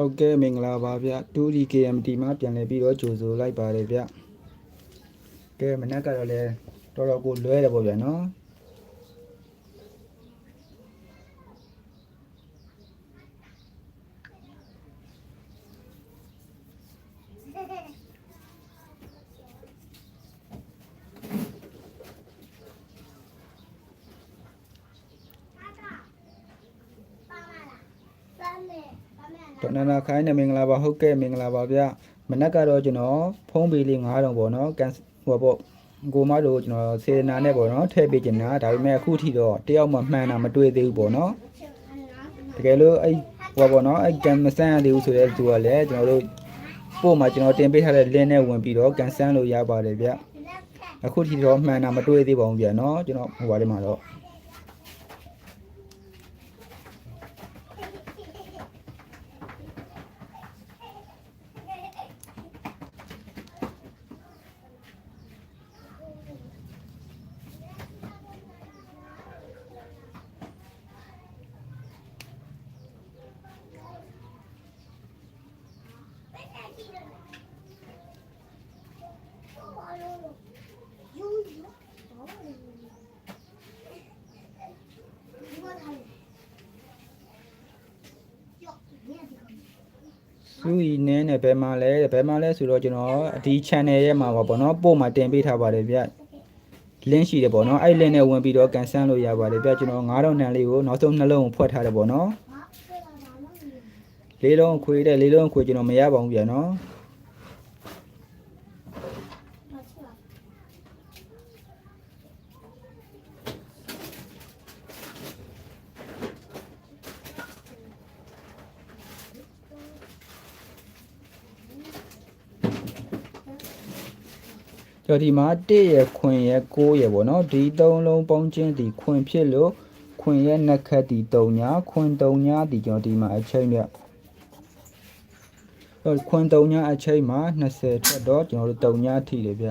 ဟုတ်ကဲ့မင်္ဂလာပါဗျ 2D KMT မှာပြန်လည်ပြီးတော့ကြိုဆိုလိုက်ပါတယ်ဗျကဲမနက်ကတော့လဲတော်တော်ကိုလွဲတယ်ပေါ့ဗျာနော်ဒေါ် နန္ဒာခိုင်းနဲ့မင်္ဂလာပါဟုတ်ကဲ့မင်္ဂလာပါဗျမနက်ကတော့ကျွန်တော်ဖုံးပေးလေး9000ပေါ့နော်ကန်ဟိုပေါ့ကိုမတို့ကျွန်တော်စေတနာနဲ့ပေါ့နော်ထည့်ပေးချင်တာဒါပေမဲ့အခုထိတော့တယောက်မှမှန်တာမတွေ့သေးဘူးပေါ့နော်တကယ်လို့အဲ့ဟိုပေါ့နော်အဲ့ကန်မဆန်းရသေးဘူးဆိုတဲ့သူကလည်းကျွန်တော်တို့ပို့မှာကျွန်တော်တင်ပေးထားတဲ့ link နဲ့ဝင်ပြီးတော့ကန်ဆန်းလို့ရပါတယ်ဗျအခုထိတော့မှန်တာမတွေ့သေးပါဘူးဗျနော်ကျွန်တော်ဟိုပါလေးမှာတော့ စုရီနင်းနဲ့ဘယ်မှာလဲဘယ်မှာလဲဆိုတော့ကျွန်တော်ဒီ channel ရဲ့မှာပါပေါ့နော်ပို့မှာတင်ပေးထားပါတယ်ဗျ link ရှိတယ်ပေါ့နော်အဲ့ link နဲ့ဝင်ပြီးတော့ကန်ဆန်းလို့ရပါတယ်ဗျကျွန်တော်9000နံလေးကိုနောက်ဆုံးနှလုံးကိုဖွက်ထားတယ်ပေါ့နော် လေးလုံးခွေတဲ့လေးလုံးခွေကျွန်တော်မရပါဘူးဗျနော်ကျော်ဒီမှာ1ရယ်ခွင်ရယ်9ရယ်ပေါ့နော်ဒီသုံးလုံးပေါင်းချင်းဒီခွင်ဖြစ်လို့ခွင်ရဲ့နှက်ခတ်ဒီ3ညာခွင်3ညာဒီကျွန်တော်ဒီမှာအချိန်ပြတော့ ခွင်3ညာအချိန်မှာ20ထွက်တော့ကျွန်တော်တို့3ညာထိတယ်ဗျ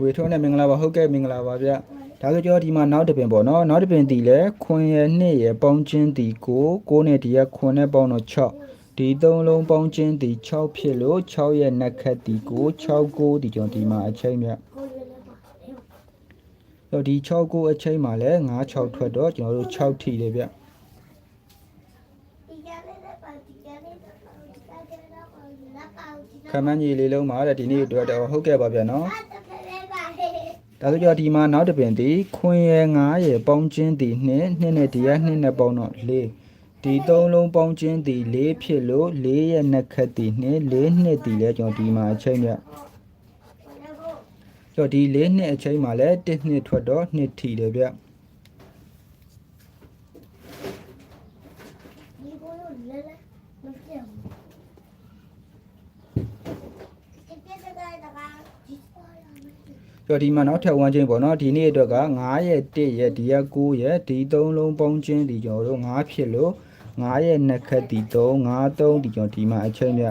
ဝေထုံးနဲ့မင်္ဂလာပါဟုတ်ကဲ့မင်္ဂလာပါဗျဒါဆိုကျွန်တော်ဒီမှာနောက်တစ်ပင်ပေါ့နော်နောက်တစ်ပင်တီလဲခွင်ရနှစ်ရပေါင်းချင်းတီကို6နဲ့ဒီကခွင်နဲ့ပေါင်းတော့6ဒီသုံးလုံးပေါင်းချင်းတီ6ဖြစ်လို့6ရဲ့နှက်ခတ်တီကို6ကိုဒီကျွန်တော်ဒီမှာအချိန်မြတော့ ဒီ6ကိုအချိန်မှာလဲ9 6ထွက်တော့ကျွန်တော်တို့6ထိတယ်ဗျခမန်းကြီးလေးလုံးမှာတဲ့ဒီနေ့အတွက်တော့ဟုတ်ကဲ့ပါဗျနော်ဒါဆိုကြဒီမှာနောက်တစ်ပင်ဒီခွင်ရယ်9ရယ်ပေါင်းချင်းဒီ2 2နဲ့ဒီက2နဲ့ပေါင်းတော့4ဒီ3လုံးပေါင်းချင်းဒီ4ဖြစ်လို့4ရဲ့နှစ်ခတ်ဒီ2 4နှစ်ဒီလဲကျွန်တော်ဒီမှာအချိန် မြကျော်ဒီ4နှစ်အချိန်မှာလဲ1နှစ်ထွက်တော့2ထီတယ်ဗျကျော်ဒီမှာနောက်ထပ်ဝမ်းချင်းပေါ့နော်ဒီနေ့အတွက်က9ရဲ့1ရဲ့ဒီက9ရဲ့ဒီ3လုံးပေါင်းချင်းဒီကျွန်တော်တို့9ဖြစ်လို့9ရဲ့နှစ်ခတ်ဒီ3 9 3ဒီကျွန်တော်ဒီမှာအချိန်မြ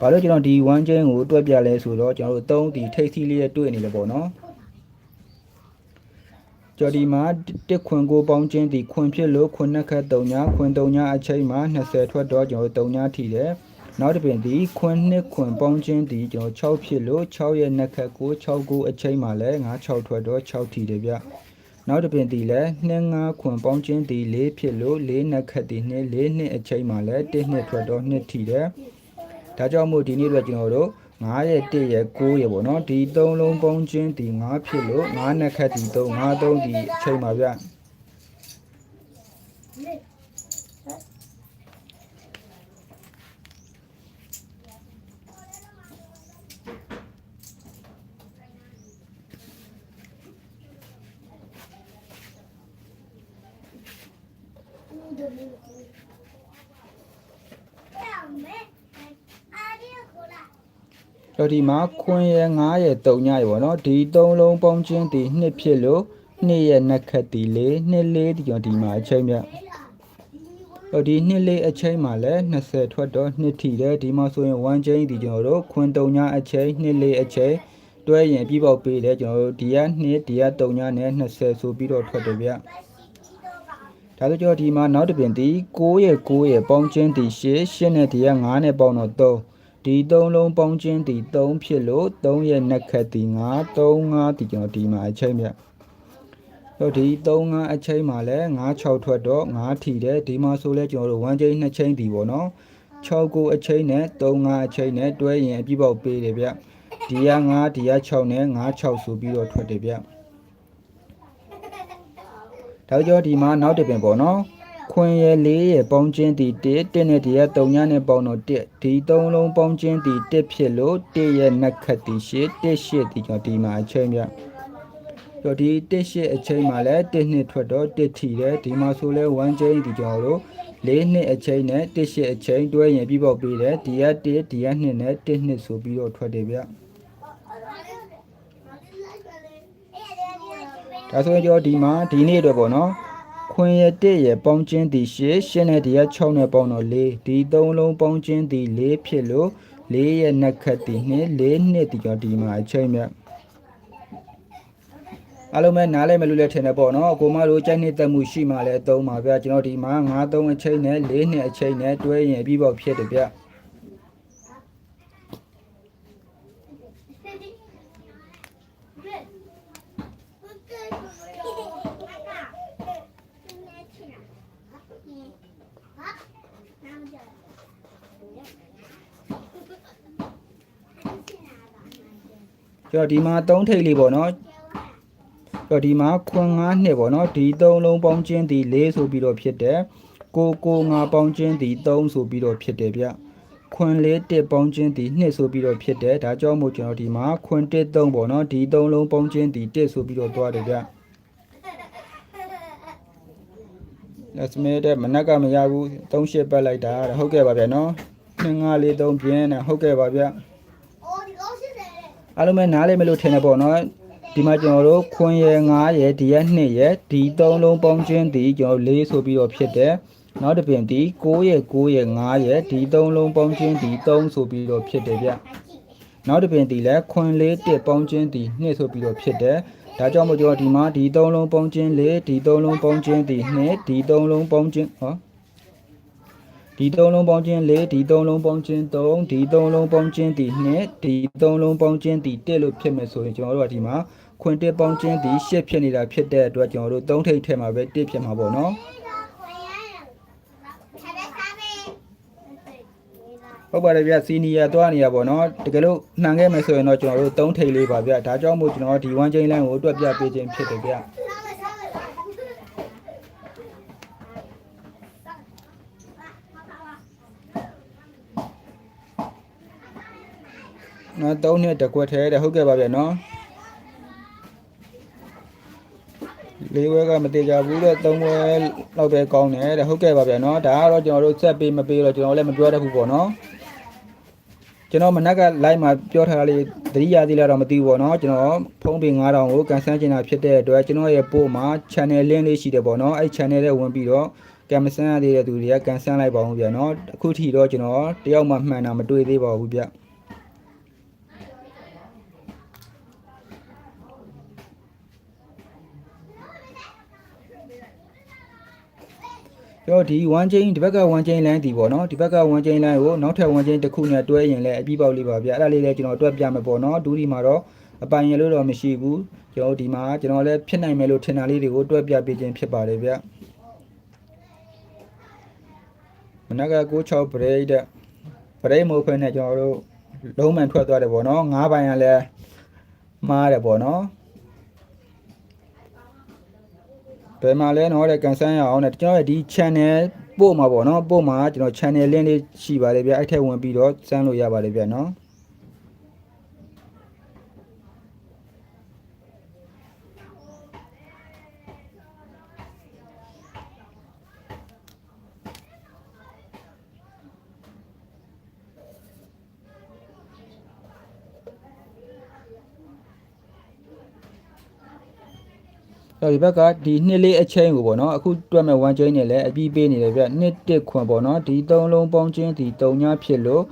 ဘာလို့ကျွန်တော်ဒီဝမ်းချင်းကိုတွက်ပြလဲဆိုတော့ကျွန်တော်တို့3ဒီထိတ်စီလေးရဲ့တွေ့နေလေပေါ့နော်ကျော်ဒီမှာတစ်ခွင်ကိုပေါင်းချင်းဒီခွင်ဖြစ်လို့ခွင်နှစ်ခတ်3ညာခွင်3ညာအချိန်မှာ20ထွက်တော့ကျွန်တော်တို့3ညာထိတယ်နောက်တစ်ပင်ဒီခွင်နှစ်ခွင်ပေါင်းချင်းဒီကျွန်တော်6ဖြစ်လို့6ရဲ့နှစ်ခတ်ကို6ကိုအချိန်မှာလဲ9 6ထွက်တော့6ထီတယ်ဗျနောက်တစ်ပင်ဒီလဲ2 5ခွင်ပေါင်းချင်းဒီ4ဖြစ်လို့4နှစ်ခတ်ဒီ2 4နှစ်အချိန်မှာလဲ1နှစ်ထွက်တော့2ထီတယ် ဒါကြောင့်မို့ဒီနေ့တော့ကျွန်တော်တို့9ရဲ့1ရဲ့9ရဲ့ပေါ့နော်ဒီ3လုံးပေါင်းချင်းဒီ9ဖြစ်လို့9နှစ်ခတ်ဒီ3 9 3ဒီအချိန်မှာဗျ တော့ဒီမှာခွင်ရယ်9ရယ်3ညရယ်ပေါ့နော်ဒီ3လုံးပေါင်းချင်းဒီ2ဖြစ်လို့2ရဲ့နှစ်ခတ်ဒီ4 2 4ဒီကြောင့်ဒီမှာအချိန်မြတော့ဒီ2 4အချိန်မှာလဲ20ထွက်တော့2ထီတယ်ဒီမှာဆိုရင်1ချိန်ဒီကျွန်တော်တို့ခွင်3ညအချိန်2 4အချိန်တွဲရင်အပြီးပေါက်ပေးတယ်ကျွန်တော်တို့ဒီက2ဒီက3ညနဲ့20ဆိုပြီးတော့ထွက်တယ်ဗျဒါဆိုကျွန်တော်ဒီမှာနောက်တစ်ပြင်ဒီ6ရဲ့6ရဲ့ပေါင်းချင်းဒီ8 8နဲ့ဒီက9နဲ့ပေါင်းတော့3 ဒီ3လုံးပေါင်းချင်းဒီ3ဖြစ်လို့3ရဲ့နှက်ခတ်ဒီ9 3 5ဒီကျွန်တော်ဒီမှာအချိန်ဗျတော့ဒီ3 5အချိန်မှာလဲ9 6ထွက်တော့9ထီတယ်ဒီမှာဆိုလဲကျွန်တော်တို့1ချိန်2ချိန်ဒီပေါ့နော်6ကိုအချိန်နဲ့3 5အချိန်နဲ့တွဲရင်အပြည့်ပေါက်ပေးတယ်ဗျဒီက9ဒီက6နဲ့9 6ဆိုပြီးတော့ထွက်တယ်ဗျဒါကြောင့်ဒီမှာနောက်တစ်ပင်ပေါ့နော် ခွင်ရယ်လေးရယ်ပေါင်းချင်းဒီ1 1နဲ့ဒီက3ညနဲ့ပေါင်းတော့1ဒီ3လုံးပေါင်းချင်းဒီ1ဖြစ်လို့1ရဲ့နှက်ခတ်ဒီ8 1 8ဒီကြောင့်ဒီမှာအချိန်ဗျတော့ဒီ1 8အချိန်မှာလဲ1နှစ်ထွက်တော့1ထီတယ်ဒီမှာဆိုလဲ1ချိန်ဒီကြောင့်လို့၄နှစ်အချိန်နဲ့1 8အချိန်တွဲရင်ပြီးပေါက်ပေးတယ်ဒီက1ဒီက2နဲ့1နှစ်ဆိုပြီးတော့ထွက်တယ်ဗျဒါဆိုရင်ကျွန်တော်ဒီမှာဒီနေ့အတွက်ပေါ့နော် ခွင်ရ1ရပေါင်းချင်းဒီ8 8နဲ့ဒီက6နဲ့ပေါင်းတော့4ဒီ3လုံးပေါင်းချင်းဒီ4ဖြစ်လို့4ရဲ့နှက်ခတ်ဒီ2 4နှစ်ဒီကြောင့်ဒီမှာအချိန်မြတ်အားလုံးပဲနားလဲမယ်လို့လည်းထင်တယ်ပေါ့နော်အကိုမတို့ကြိုက်နေတက်မှုရှိမှလည်းအသုံးပါဗျာကျွန်တော်ဒီမှာ9 3အချိန်နဲ့4နှစ်အချိန်နဲ့တွဲရင်အပြီးပေါက်ဖြစ်တယ်ဗျာ ကျွန်တော်ဒီမှာ3ထိပ်လေးပေါ့နော်ကျွန်တော်ဒီမှာခွန်9နှစ်ပေါ့နော်ဒီ3လုံးပေါင်းချင်းဒီ4ဆိုပြီးတော့ဖြစ်တယ်ကိုကို9ပေါင်းချင်းဒီ3ဆိုပြီးတော့ဖြစ်တယ်ဗျခွန်လေး1ပေါင်းချင်းဒီ2ဆိုပြီးတော့ဖြစ်တယ်ဒါကြောင့်မို့ကျွန်တော်ဒီမှာခွန်1 3ပေါ့နော်ဒီ3လုံးပေါင်းချင်းဒီ1ဆိုပြီးတော့တွားတယ်ဗျလက်စမဲတဲ့မနက်ကမရဘူး3ရှစ်ပတ်လိုက်တာတဲ့ဟုတ်ကဲ့ပါဗျာနော်2 5 4 3ပြင်းတယ်ဟုတ်ကဲ့ပါဗျာ အားလုံးပဲနားလဲမလို့ထင်တယ်ပေါ့နော်ဒီမှာကျွန်တော်တို့ခွန်ရယ်9ရယ်ဒီရက်2ရယ်ဒီ3လုံးပေါင်းချင်းဒီကျွန်တော်4ဆိုပြီးတော့ဖြစ်တယ်နောက်တစ်ပြင်ဒီ6ရယ်9ရယ်9ရယ်ဒီ3လုံးပေါင်းချင်းဒီ3ဆိုပြီးတော့ဖြစ်တယ်ဗျနောက်တစ်ပြင်ဒီလဲခွန်4 1ပေါင်းချင်းဒီ2ဆိုပြီးတော့ဖြစ်တယ်ဒါကြောင့်မို့ကျွန်တော်ဒီမှာဒီ3လုံးပေါင်းချင်း4ဒီ3လုံးပေါင်းချင်းဒီ2ဒီ3လုံးပေါင်းချင်းဟော ဒီသုံးလုံးပေါင်းခြင်း၄ဒီသုံးလုံးပေါင်းခြင်း3ဒီသုံးလုံးပေါင်းခြင်းဒီ2ဒီသုံးလုံးပေါင်းခြင်းဒီ1လို့ဖြစ်မယ်ဆိုရင်ကျွန်တော်တို့ကဒီမှာခွင်တစ်ပေါင်းခြင်းဒီ8ဖြစ်နေတာဖြစ်တဲ့အတွက်ကျွန်တော်တို့3ထိပ်ထဲမှာပဲ1ဖြစ်မှာပေါ့နော်ဟုတ်ပါတယ်ဗျစီနီယာသွားနေရပါတော့တကယ်လို့နှံခဲ့မယ်ဆိုရင်တော့ကျွန်တော်တို့3ထိပ်လေးပါဗျဒါကြောင့်မို့ကျွန်တော်ဒီ1 chain line ကိုတွက်ပြပေးခြင်းဖြစ်တယ်ဗျ နော်3နှစ်တစ်ခွက်ထဲတဲ့ဟုတ်ကဲ့ပါဗျာနော်လေးဝဲကမသေးကြဘူးတဲ့3ဝဲလောက်ပဲကောင်းတယ်တဲ့ဟုတ်ကဲ့ပါဗျာနော်ဒါကတော့ကျွန်တော်တို့ဆက်ပေးမပေးတော့ကျွန်တော်လည်းမပြောတတ်ဘူးပေါ့နော်ကျွန်တော်မနက်က live မှာပြောထားတာလေးသတိရသေးလားတော့မသိဘူးပေါ့နော်ကျွန်တော်ဖုန်းပေ9000ကိုကန်ဆန်းချင်တာဖြစ်တဲ့အတွက်ကျွန်တော်ရဲ့ပို့မှာ channel link လေးရှိတယ်ပေါ့နော်အဲ့ channel ထဲဝင်ပြီးတော့ကံမဆန်းရသေးတဲ့သူတွေကကန်ဆန်းလိုက်ပါဦးဗျာနော်အခုထိတော့ကျွန်တော်တယောက်မှမှန်တာမတွေ့သေးပါဘူးဗျာ ကျွန်တော်ဒီ1 chain ဒီဘက်က1 chain line ဒီပေါ့နော်ဒီဘက်က1 chain line ကိုနောက်ထပ်1 chain တစ်ခုနဲ့တွဲရင်လည်းအပြီးပေါက်လေးပါဗျအဲ့ဒါလေးလည်းကျွန်တော်တွက်ပြမယ်ပေါ့နော်ဒူးဒီမှာတော့အပိုင်ရလို့တော့မရှိဘူးကျွန်တော်ဒီမှာကျွန်တော်လည်းဖြစ်နိုင်မယ်လို့ထင်တာလေးတွေကိုတွက်ပြပေးခြင်းဖြစ်ပါတယ်ဗျမနက်က96 break တဲ့ break မဟုတ်ဖ ೇನೆ ကျွန်တော်တို့လုံးမှန်ထွက်သွားတယ်ပေါ့နော်၅ပိုင်ကလည်းမှားတယ်ပေါ့နော် ဘယ်မှာလဲတော့တဲ့ကန်ဆန်းရအောင်တဲ့ကျွန်တော်ရဲ့ဒီ channel ပို့မှာပေါ့နော်ပို့မှာကျွန်တော် channel link လေးရှိပါတယ်ဗျအဲ့ထက်ဝင်ပြီးတော့စမ်းလို့ရပါတယ်ဗျနော် တော့ဒီဘက်ကဒီနှစ်လေးအချင်းကိုပေါ့နော်အခုတွက်မဲ့1 chain နဲ့လည်းအပြီးပေးနေတယ်ဗျနှစ်တစ်ခွန်ပေါ့နော်ဒီ၃လုံးပေါင်းချင်းဒီ၃ညဖြစ်လို့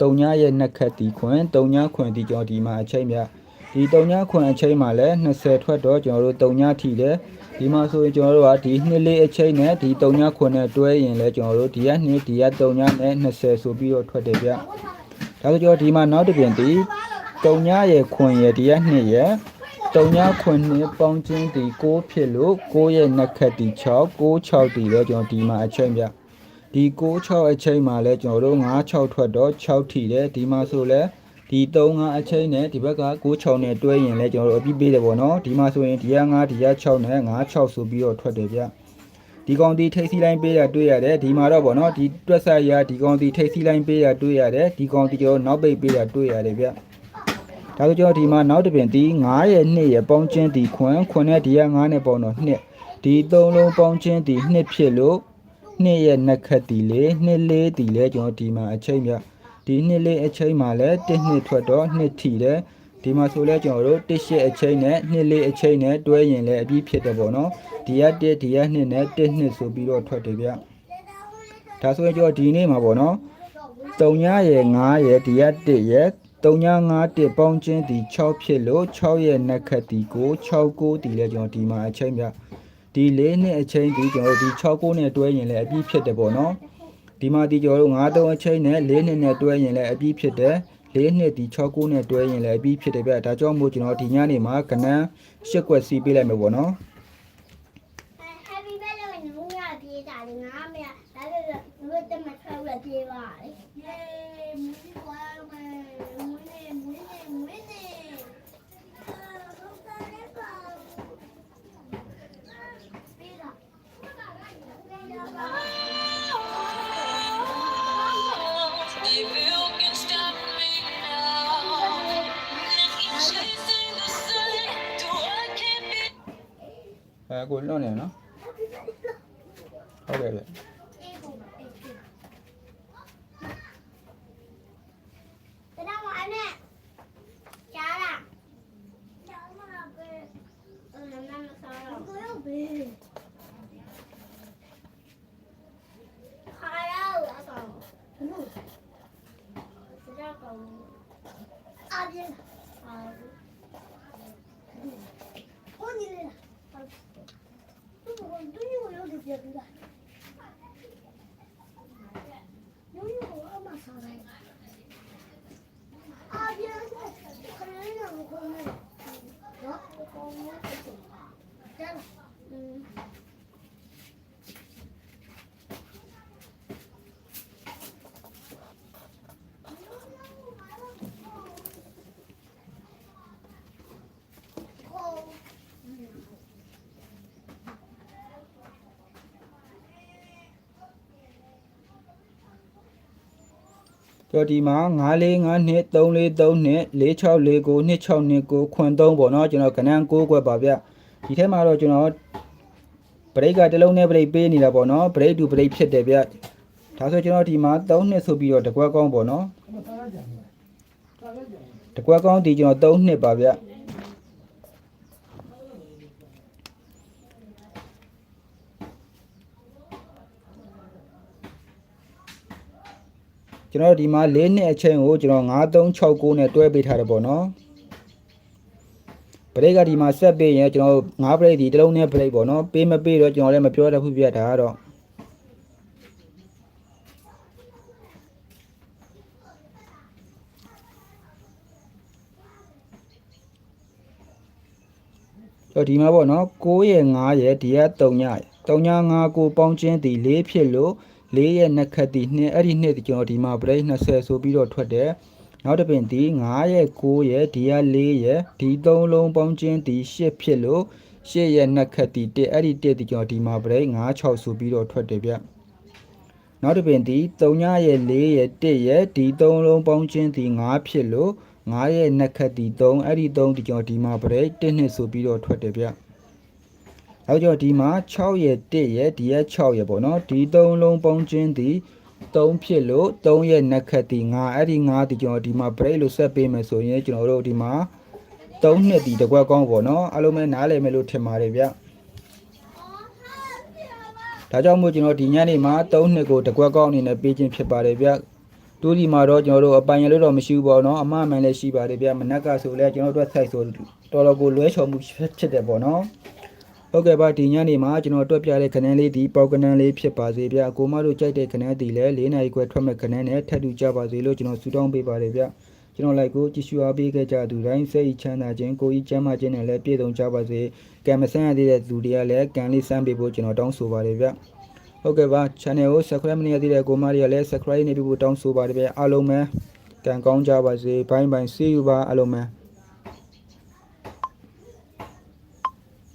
၃ညရဲ့နှက်ခတ်ဒီခွန်၃ညခွန်ဒီကြောင့်ဒီမှာအချင်းဗျဒီဒီတုံညာခွန်အချိန်မှာလည်း20ထွက်တော့ကျွန်တော်တို့တုံညာထိတယ်ဒီမှာဆိုရင်ကျွန်တော်တို့ကဒီနှစ်လေးအချိန်နဲ့ဒီတုံညာခွန်နဲ့တွဲရင်လည်းကျွန်တော်တို့ဒီရက်နှစ်ဒီရက်တုံညာနဲ့20ဆိုပြီးတော့ထွက်တယ်ဗျဒါဆိုကျွန်တော်ဒီမှာနောက်တစ်ပြင်ဒီတုံညာရဲ့ခွန်ရဲ့ဒီရက်နှစ်ရဲ့ တုံညာခွန်နဲ့ပေါင်းချင်းဒီ6ဖြစ်လို့6ရဲ့နှစ်ခတ်ဒီ6 6 6ဒီလည်းကျွန်တော်ဒီမှာအချိန်ဗျဒီ6 6အချိန်မှာလည်းကျွန်တော်တို့9 6ထွက်တော့6ထိတယ်ဒီမှာဆိုလည်းဒီ3 5အချိန်နဲ့ဒီဘက်က6 6နဲ့တွဲရင်လည်းကျွန်တော်တို့အပြီးပေးတယ်ပေါ့နော်ဒီမှာဆိုရင်ဒီက5ဒီက6နဲ့5 6ဆိုပြီးတော့ထွက်တယ်ဗျဒီကောင်ဒီထိတ်စီလိုင်းပေးတာတွေ့ရတယ်ဒီမှာတော့ပေါ့နော်ဒီတွက်ဆက်ရဒီကောင်ဒီထိတ်စီလိုင်းပေးတာတွေ့ရတယ်ဒီကောင်ဒီကျွန်တော်နောက်ပိတ်ပေးတာတွေ့ရတယ်ဗျ ဒါဆိုကျွန်တော်ဒီမှာနောက်တစ်ပြင်ဒီ9ရဲ့2ရဲ့ပေါင်းချင်းဒီခွန်းခွန်းနဲ့ဒီက9နဲ့ပေါင်းတော့2ဒီ3လုံးပေါင်းချင်းဒီ2ဖြစ်လို့2ရဲ့နှက်ခတ်ဒီလေ2လေးဒီလေကျွန်တော်ဒီမှာအချိန်မြဒီ2လေးအချိန်မှာလဲ1နှစ်ထွက်တော့2ထီတယ်ဒီမှာဆိုလဲကျွန်တော်တို့တစ်ရှစ်အချိန်နဲ့နှစ်လေးအချိန်နဲ့တွဲရင်လည်းအပြီးဖြစ်တယ်ပေါ့နော်ဒီရက်1ဒီရက်2နဲ့1နှစ်ဆိုပြီးတော့ထွက်တယ်ဗျဒါဆိုရင်ကျွန်တော်ဒီနေ့မှာပေါ့နော်3ရယ်5ရယ်ဒီရက်1ရယ် 3951ပေါင်းချင်းဒီ6ဖြစ်လို့6ရဲ့နက်ခတ်ဒီကို69ဒီလဲကျွန်တော်ဒီမှာအချိန်ပြဒီ၄နှစ်အချိန်ဒီကျွန်တော်ဒီ69နဲ့တွဲရင်လည်းအပြည့်ဖြစ်တယ်ပေါ့နော်ဒီမှာဒီကျွန်တော်တို့9 3အချိန်နဲ့၄နှစ်နဲ့တွဲရင်လည်းအပြည့်ဖြစ်တယ်၄နှစ်ဒီ69နဲ့တွဲရင်လည်းအပြည့်ဖြစ်တယ်ဗျဒါကြောင့်မို့ကျွန်တော်ဒီညနေမှာကနန်း၈ွက်စီးပေးလိုက်မယ်ပေါ့နော်我怎么穿我这玩意？耶，没玩过。 ည်းလူ့တက်မထွက်ရပြေးပါလေ။ Yay မူးကွာမယ်မူးနေမူးနေမူးနေဟုတ်တယ်ပါပြေးတာ If you can stop me now, chasing the sun, do I can't be အဲကိုလွတ်နေနော်ဟုတ်ကဲ့ဗျ အေးဘူးအေးဘူးတနာမအနဲ့ကြားလားကြားမှာပဲအမမမဆောတော့ကိုရောပဲခါရအောင်အဆောင်ဘလို့စကြကောင်အပြင်းအာဟိုနေလေသူကသူ ညိုရောဒီပြပြတာညိုရောအမဆောလိုက်အပြင်းခရမ်းရောကိုနေတော့ကိုနေတယ်อืม ကျော်ဒီမှာ945နှစ်343နှစ်4649နှစ်629ခွန်3ပေါ့နော်ကျွန်တော်ကနန်း6ကွက်ပါဗျဒီထဲမှာတော့ကျွန်တော်ဘရိတ်ကတစ်လုံးနဲ့ဘရိတ်ပေးနေတာပေါ့နော်ဘရိတ်တူဘရိတ်ဖြစ်တယ်ဗျဒါဆိုကျွန်တော်ဒီမှာ3နှစ်ဆိုပြီးတော့တကွက်ကောင်းပေါ့နော်တကွက်ကောင်းဒီကျွန်တော်3နှစ်ပါဗျ ကျွန်တော်ဒီမှာ၄နှစ်အချိန်ကိုကျွန်တော်9369နဲ့တွဲပေးထားတယ်ပေါ့နော်ဘရိတ်ကဒီမှာဆက်ပေးရင်ကျွန်တော်9ဘရိတ်ဒီတစ်လုံးနဲ့ဘရိတ်ပေါ့နော်ပေးမပေးတော့ကျွန်တော်လည်းမပြောတတ်ဘူးပြဒါကတော့ဆိုတော့ဒီမှာပေါ့နော်6ရဲ့9ရဲ့ဒီက3ညရဲ့3ည5ကိုပေါင်းချင်းဒီ4ဖြစ်လို့ 4ရဲ့နှစ်ခတ်ဒီ2အဲ့ဒီ2ဒီကျွန်တော်ဒီမှာ break 20ဆိုပြီးတော့ထွက်တယ်နောက်တစ်ပင်ဒီ9ရဲ့9ရဲ့ဒီက4ရဲ့ဒီ3လုံးပေါင်းချင်းဒီ8ဖြစ်လို့8ရဲ့နှစ်ခတ်ဒီ1အဲ့ဒီ1ဒီကျွန်တော်ဒီမှာ break 9 6ဆိုပြီးတော့ထွက်တယ်ဗျနောက်တစ်ပင်ဒီ3ညရဲ့4ရဲ့1ရဲ့ဒီ3လုံးပေါင်းချင်းဒီ9ဖြစ်လို့9ရဲ့နှစ်ခတ်ဒီ3အဲ့ဒီ3ဒီကျွန်တော်ဒီမှာ break 1နှစ်ဆိုပြီးတော့ထွက်တယ်ဗျ နောက်ကျော်ဒီမှာ6ရဲ့1ရဲ့ဒီရဲ့6ရဲ့ပေါ့နော်ဒီ3လုံးပေါင်းချင်းဒီ3ဖြစ်လို့3ရဲ့နှစ်ခတ်ဒီ9အဲ့ဒီ9ဒီကျွန်တော်ဒီမှာ break လို့ဆက်ပေးမယ်ဆိုရင်ကျွန်တော်တို့ဒီမှာ3နှစ်ဒီတစ်ခွက်ကောင်းပေါ့နော်အားလုံးပဲနားလည်မယ်လို့ထင်ပါတယ်ဗျဒါကြောင့်မို့ကျွန်တော်ဒီညနေမှာ3နှစ်ကိုတစ်ခွက်ကောင်းအနေနဲ့ပေးခြင်းဖြစ်ပါတယ်ဗျတူဒီမှာတော့ကျွန်တော်တို့အပိုင်ရလို့တော့မရှိဘူးပေါ့နော်အမှားမှန်လည်းရှိပါတယ်ဗျမနက်ကဆိုလဲကျွန်တော်တို့ဆိုင်ဆိုတော်တော်ကိုလွဲချော်မှုဖြစ်တယ်ပေါ့နော် ဟုတ်ကဲ့ပါဒီညနေမှာကျွန်တော်တွက်ပြတဲ့ခဏန်းလေးဒီပေါက်ကနန်းလေးဖြစ်ပါစေဗျအကိုမတို့ကြိုက်တဲ့ခဏန်းဒီလဲ၄နာရီခွဲထွက်မဲ့ခဏန်းနဲ့ထပ်တူကြပါစေလို့ကျွန်တော်ဆုတောင်းပေးပါတယ်ဗျကျွန်တော်လိုက်ကိုကြည့်ရှုအားပေးခဲ့ကြသူတိုင်းစိတ်ချမ်းသာခြင်းကိုယ်ကြီးကျမ်းမာခြင်းနဲ့လည်းပြည့်စုံကြပါစေကံမဆန်းရသေးတဲ့သူတွေကလည်းကံလေးစမ်းပေးဖို့ကျွန်တော်တောင်းဆိုပါတယ်ဗျဟုတ်ကဲ့ပါ channel ကို subscribe မလုပ်ရသေးတဲ့ကိုမတွေကလည်း subscribe နေပြီးဖို့တောင်းဆိုပါတယ်ဗျအားလုံးပဲကံကောင်းကြပါစေဘိုင်းဘိုင်း see you ပါအားလုံးပဲ